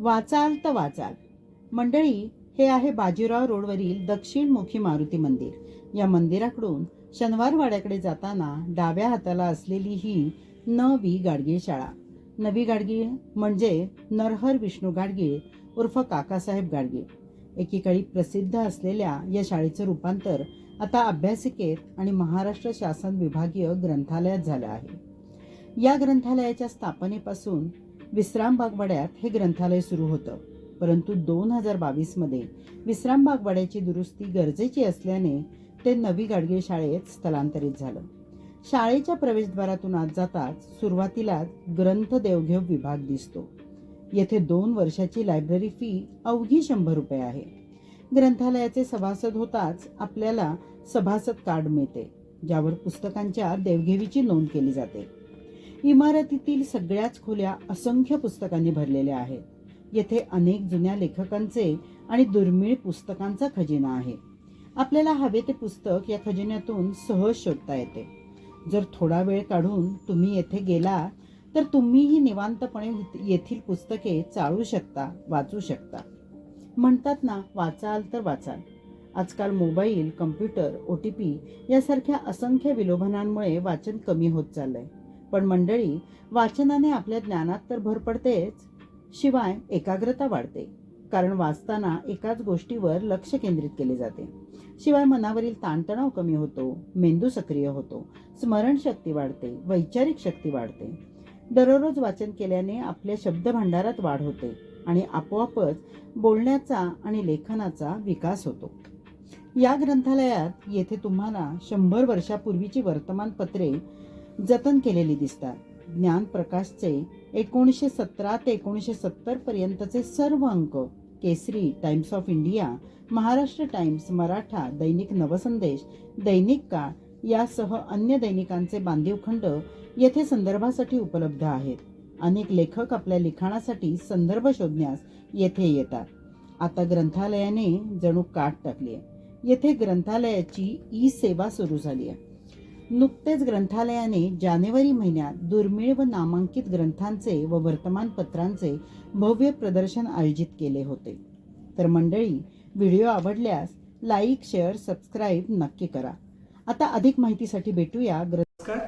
वाचाल तर वाचाल. मंडळी हे आहे बाजीराव रोडवरील दक्षिणमुखी मारुती मंदिर. या मंदिराकडून शनिवारवाड्याकडे जाताना डाव्या हाताला असलेली ही नवी गाडगीळ शाळा. नवी गाडगीळ म्हणजे नरहर विष्णू गाडगीळ उर्फ काकासाहेब गाडगीळ. एकीकाळी प्रसिद्ध असलेल्या या शाळेचं रूपांतर आता अभ्यासिकेत आणि महाराष्ट्र शासन विभागीय ग्रंथालयात झालं आहे. या ग्रंथालयाच्या स्थापनेपासून विश्राम बागवाड्यात हे ग्रंथालय सुरू होतं. परंतु दोन हजार बावीसमध्ये विश्राम बागवाड्याची दुरुस्ती गरजेची असल्याने ते नवी गाडगे शाळेत स्थलांतरित झालं. शाळेच्या प्रवेशद्वारातून आत जाताच सुरुवातीलाच ग्रंथ देवघेव विभाग दिसतो. येथे दोन वर्षाची लायब्ररी फी अवघी शंभर रुपये आहे. ग्रंथालयाचे सभासद होताच आपल्याला सभासद कार्ड मिळते ज्यावर पुस्तकांच्या देवघेवीची नोंद केली जाते. इमारतीतील सगळ्याच खोल्या असंख्य पुस्तकांनी भरलेल्या आहेत. येथे अनेक जुन्या लेखकांचे आणि दुर्मिळ पुस्तकांचा खजिना आहे. आपल्याला हवे ते पुस्तक या खजिन्यातून सहज शोधता येते. जर थोडा वेळ काढून तुम्ही येथे गेला तर तुम्हीही निवांतपणे येथील पुस्तके चाळू शकता वाचू शकता. म्हणतात ना वाचाल तर वाचाल. आजकाल mobile computer O T P यासारख्या असंख्य विलोभनांमुळे वाचन कमी होत चाललंय. पण मंडळी वाचनाने आपल्या ज्ञानात तर भर पडतेच शिवाय एकाग्रता वाढते कारण वाचताना एकाच गोष्टीवर लक्ष केंद्रित केले जाते. शिवाय मनावरील ताणतणाव कमी होतो मेंदू सक्रिय होतो स्मरणशक्ती वाढते वैचारिक शक्ती वाढते. दररोज वाचन केल्याने आपल्या शब्दभांडारात वाढ होते आणि आपोआपच बोलण्याचा आणि लेखनाचा विकास होतो. या ग्रंथालयात येथे तुम्हाला शंभर वर्षापूर्वीची वर्तमानपत्रे जतन केलेली दिसतात. ज्ञान प्रकाशचे एकोणीसशे सतरा ते एकोणीसशे सत्तर पर्यंतचे सर्व अंक Kesari Times of India Maharashtra Times Maratha दैनिक नवसंदेश दैनिक काळ यासह अन्य दैनिकांचे बांधीव खंड येथे संदर्भासाठी उपलब्ध आहेत. अनेक लेखक आपल्या लिखाणासाठी संदर्भ शोधण्यास येथे येतात. आता ग्रंथालयाने जणू काट टाकली आहे येथे ग्रंथालयाची ई सेवा सुरू झाली आहे नुकतेच ग्रंथालयाने जानेवारी महिन्यात दुर्मिळ व नामांकित ग्रंथांचे व वर्तमानपत्रांचे भव्य प्रदर्शन आयोजित केले होते. तर मंडळी व्हिडिओ आवडल्यास लाईक शेअर सबस्क्राईब नक्की करा. आता अधिक माहितीसाठी भेटूया ग्रंथ नमस्कार.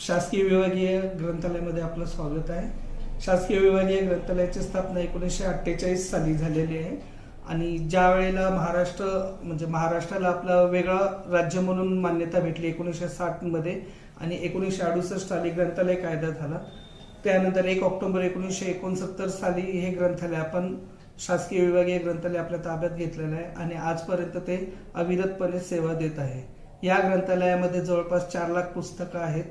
शासकीय विभागीय ग्रंथालयामध्ये आपलं स्वागत आहे. शासकीय विभागीय ग्रंथालयाची स्थापना एकोणीसशे अठ्ठेचाळीस साली झालेली आहे. आणि ज्या वेळेला महाराष्ट्र म्हणजे महाराष्ट्राला आपला वेगळा राज्य म्हणून मान्यता भेटली एकोणीसशे साठमध्ये आणि एकोणीसशे अडुसष्ट साली ग्रंथालय कायदा झाला. त्यानंतर एक ऑक्टोबर एकोणीसशे एकोणसत्तर साली हे ग्रंथालय आपण शासकीय विभागीय ग्रंथालय आपल्या ताब्यात घेतलेलं आहे आणि आजपर्यंत ते अविरतपणे सेवा देत आहे. या ग्रंथालयामध्ये जवळपास चार लाख पुस्तकं आहेत.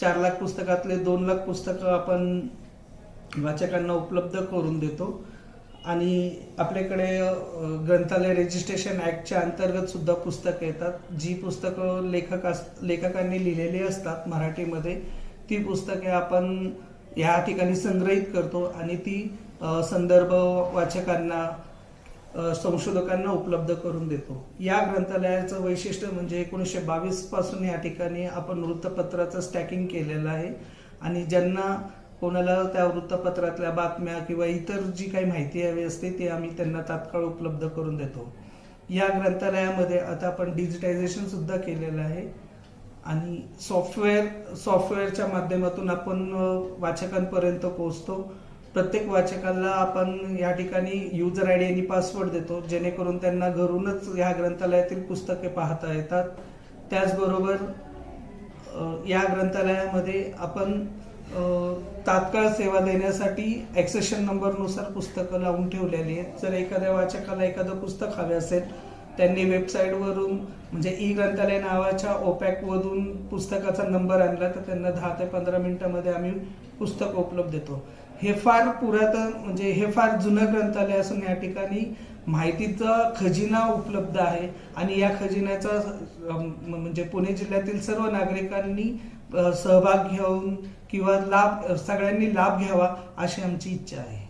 चार लाख पुस्तकातले दोन लाख पुस्तकं आपण वाचकांना उपलब्ध करून देतो. आणि आपल्याकडे ग्रंथालय रजिस्ट्रेशन ॲक्टच्या अंतर्गत सुद्धा पुस्तकं येतात. जी पुस्तकं लेखक अस लेखकांनी लिहिलेली असतात मराठीमध्ये ती पुस्तके आपण या ठिकाणी संग्रहित करतो आणि ती संदर्भ वाचकांना संशोधकांना उपलब्ध करून देतो. या ग्रंथालयाचं वैशिष्ट्य म्हणजे एकोणीसशे बावीसपासून या ठिकाणी आपण वृत्तपत्राचं स्टॅकिंग केलेलं आहे. आणि ज्यांना कोणाला त्या वृत्तपत्रातल्या बातम्या किंवा इतर जी काही माहिती हवी असते ती आम्ही त्यांना तात्काळ उपलब्ध करून देतो. या ग्रंथालयामध्ये आता आपण डिजिटायझेशन सुद्धा केलेलं आहे. आणि सॉफ्टवेअर सॉफ्टवेअरच्या माध्यमातून आपण वाचकांपर्यंत पोहोचतो. प्रत्येक वाचकाला आपण या ठिकाणी युजर आय डी आणि पासवर्ड देतो जेणेकरून त्यांना घरूनच ह्या ग्रंथालयातील पुस्तके पाहता येतात. त्याचबरोबर या ग्रंथालयामध्ये आपण तात्काळ सेवा देण्यासाठी ॲक्सेशन नंबरनुसार पुस्तकं लावून ठेवलेली आहेत. जर एखाद्या वाचकाला एखादं पुस्तक हवे असेल त्यांनी वेबसाईटवरून म्हणजे ई ग्रंथालय नावाच्या ओपॅकमधून पुस्तकाचा नंबर आणला तर त्यांना दहा ते पंधरा मिनिटामध्ये आम्ही पुस्तक उपलब्ध देतो. हे फार पुरातन म्हणजे हे फार जुनं ग्रंथालय असून या ठिकाणी माहितीचा खजिना उपलब्ध आहे. आणि या खजिन्याचा म्हणजे पुणे जिल्ह्यातील सर्व नागरिकांनी सहभाग घेऊन किंवा लाभ सगळ्यांनी लाभ घ्यावा अशी आमची इच्छा आहे.